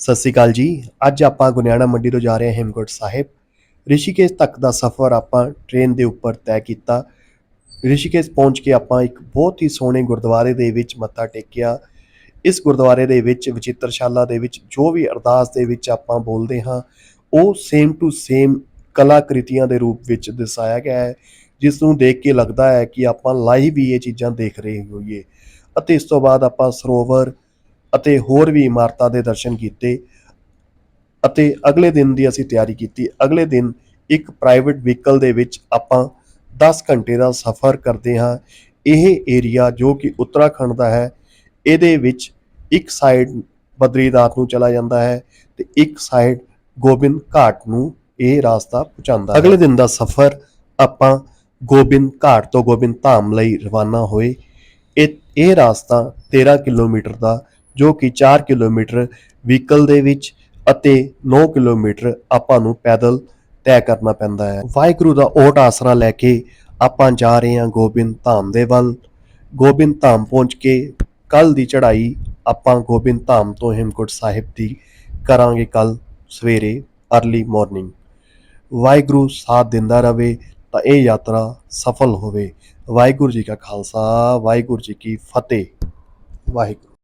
ਸਤਿ ਸ੍ਰੀ ਅਕਾਲ ਜੀ। ਅੱਜ ਆਪਾਂ ਗੁਨਿਆਣਾ ਮੰਡੀ ਤੋਂ ਜਾ ਰਹੇ ਹਾਂ ਹੇਮਕੋਟ ਸਾਹਿਬ। ਰਿਸ਼ੀਕੇਸ਼ ਤੱਕ ਦਾ ਸਫ਼ਰ ਆਪਾਂ ਟ੍ਰੇਨ ਦੇ ਉੱਪਰ ਤੈਅ ਕੀਤਾ। ਰਿਸ਼ੀਕੇਸ਼ ਪਹੁੰਚ ਕੇ ਆਪਾਂ ਇੱਕ ਬਹੁਤ ਹੀ ਸੋਹਣੇ ਗੁਰਦੁਆਰੇ ਦੇ ਵਿੱਚ ਮੱਥਾ ਟੇਕਿਆ। ਇਸ ਗੁਰਦੁਆਰੇ ਦੇ ਵਿੱਚ, ਵਿਚਿੱਤਰਸ਼ਾਲਾ ਦੇ ਵਿੱਚ, ਜੋ ਵੀ ਅਰਦਾਸ ਦੇ ਵਿੱਚ ਆਪਾਂ ਬੋਲਦੇ ਹਾਂ, ਉਹ ਸੇਮ ਟੂ ਸੇਮ ਕਲਾਕ੍ਰਿਤੀਆਂ ਦੇ ਰੂਪ ਵਿੱਚ ਦਰਸਾਇਆ ਗਿਆ ਹੈ, ਜਿਸ ਨੂੰ ਦੇਖ ਕੇ ਲੱਗਦਾ ਹੈ ਕਿ ਆਪਾਂ ਲਾਈਵ ਹੀ ਇਹ ਚੀਜ਼ਾਂ ਦੇਖ ਰਹੇ ਹੋਈਏ। ਅਤੇ ਇਸ ਤੋਂ ਬਾਅਦ ਆਪਾਂ ਸਰੋਵਰ ਅਤੇ ਹੋਰ ਵੀ ਇਮਾਰਤਾਂ ਦੇ ਦਰਸ਼ਨ ਕੀਤੇ ਅਤੇ ਅਗਲੇ ਦਿਨ ਦੀ ਅਸੀਂ ਤਿਆਰੀ ਕੀਤੀ। ਅਗਲੇ ਦਿਨ ਇੱਕ ਪ੍ਰਾਈਵੇਟ ਵਹੀਕਲ ਦੇ ਵਿੱਚ ਆਪਾਂ 10 ਘੰਟੇ ਦਾ ਸਫ਼ਰ ਕਰਦੇ ਹਾਂ। ਇਹ ਏਰੀਆ ਜੋ ਕਿ ਉੱਤਰਾਖੰਡ ਦਾ ਹੈ, ਇਹਦੇ ਵਿੱਚ ਇੱਕ ਸਾਈਡ ਬਦਰੀਨਾਥ ਨੂੰ ਚਲਾ ਜਾਂਦਾ ਹੈ ਤੇ ਇੱਕ ਸਾਈਡ ਗੋਬਿੰਦ ਘਾਟ ਨੂੰ ਇਹ ਰਾਸਤਾ ਪਹੁੰਚਾਉਂਦਾ ਹੈ। ਅਗਲੇ ਦਿਨ ਦਾ ਸਫ਼ਰ ਆਪਾਂ ਗੋਬਿੰਦ ਘਾਟ ਤੋਂ ਗੋਬਿੰਦ ਧਾਮ ਲਈ ਰਵਾਨਾ ਹੋਏ। ਇਹ ਇਹ ਰਾਸਤਾ 13 ਕਿਲੋਮੀਟਰ ਦਾ ਜੋ ਕਿ 4 ਕਿਲੋਮੀਟਰ ਵਹੀਕਲ ਦੇ ਵਿੱਚ ਅਤੇ 9 ਕਿਲੋਮੀਟਰ ਆਪਾਂ ਨੂੰ ਪੈਦਲ ਤੈਅ ਕਰਨਾ ਪੈਂਦਾ ਹੈ। ਵਾਹਿਗੁਰੂ ਦਾ ਓਟ ਆਸਰਾ ਲੈ ਕੇ ਆਪਾਂ ਜਾ ਰਹੇ ਹਾਂ ਗੋਬਿੰਦ ਧਾਮ ਦੇ ਵੱਲ। ਗੋਬਿੰਦ ਧਾਮ ਪਹੁੰਚ ਕੇ ਕੱਲ ਦੀ ਚੜ੍ਹਾਈ ਆਪਾਂ ਗੋਬਿੰਦ ਧਾਮ ਤੋਂ ਹਿਮਕੁਟ ਸਾਹਿਬ ਦੀ ਕਰਾਂਗੇ ਕੱਲ ਸਵੇਰੇ ਅਰਲੀ ਮਾਰਨਿੰਗ ਵਾਹਿਗੁਰੂ ਸਾਥ ਦਿੰਦਾ ਰਵੇ ਤਾਂ ਇਹ ਯਾਤਰਾ ਸਫਲ ਹੋਵੇ। ਵਾਹਿਗੁਰੂ ਜੀ ਕਾ ਖਾਲਸਾ, ਵਾਹਿਗੁਰੂ ਜੀ ਕੀ ਫਤਿਹ। ਵਾਹਿਗੁਰੂ।